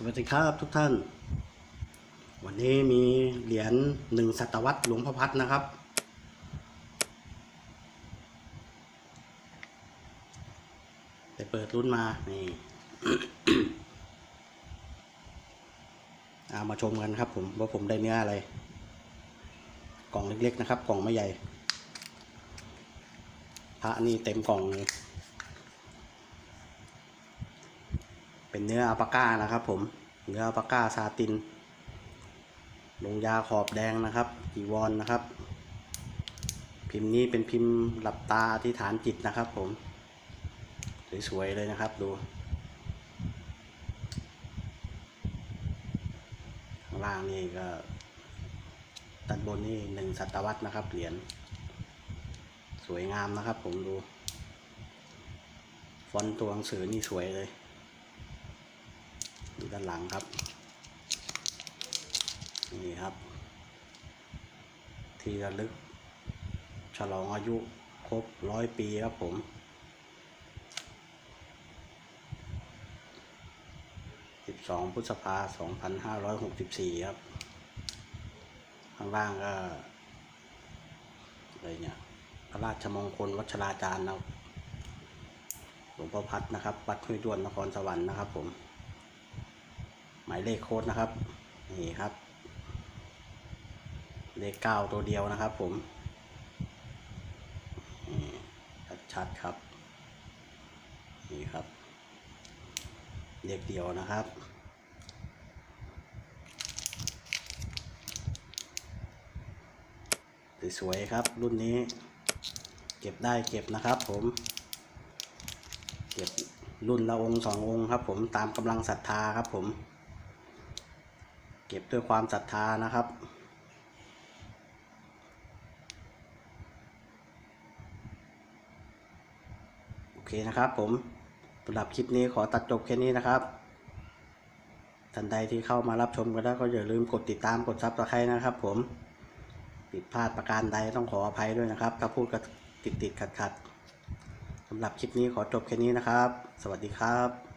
สวัสดีครับทุกท่าน วันนี้มีเหรียญหนึ่งศตวรรษหลวงพ่อพัดนะครับไปเปิดรุ่นมา นี่เอามาชมกันครับผม ว่าผมได้เนื้ออะไร กล่องเล็กๆนะครับ กล่องไม่ใหญ่ พระนี่เต็มกล่องเลย เป็นเนื้ออัลปาก้านะครับ ผม เนื้ออัลปาก้าซาติน ลงยาขอบแดงนะครับจีวรนนะครับ พิมพ์นี้เป็นพิมพ์หลับตาอธิษฐานจิตนะครับ ผม สวยๆเลยนะครับดูข้างล่างนี่ก็ด้านบนนี่หนึ่งศตวรรษนะครับ เหรียญสวยงามนะครับ ผมดู ฟอนต์ตัวหนังสือนี่สวยเลย ดูด้านหลังครับ นี่ครับ ที่ระลึก ฉลองอายุครบร้อยปีครับผม 12 พฤษภา2564ครับ ข้างล่างก็อะไรเนี่ย พระราชมงคลวัชราจารย์นะครับหลวงพ่อพัดนะครับ วัดห้วยด้วนนครสวรรค์นะครับผม หมายเลขโค้ดนะครับ นี่ครับ เลขเก้าตัวเดียวนะครับผมนี่ชัดครับ นี่ครับ เลขเดียวนะครับสวยๆครับ รุ่นนี้ เก็บได้เก็บนะครับผม เก็บรุ่นละองค์สององค์ครับผมตามกำลังศรัทธาครับผม เก็บด้วยความศรัทธานะครับ โอเคนะครับผมสำหรับคลิปนี้ขอตัดจบแค่นี้นะครับท่านใดที่เข้ามารับชมกันแล้วก็อย่าลืมกดติดตามกดซับสไครต์นะครับ ผมผิดพลาดประการใดต้องขออภัยด้วยนะครับ ถ้าพูดก็ติดติดขัดขัดสำหรับคลิปนี้ขอจบแค่นี้นะครับ สวัสดีครับ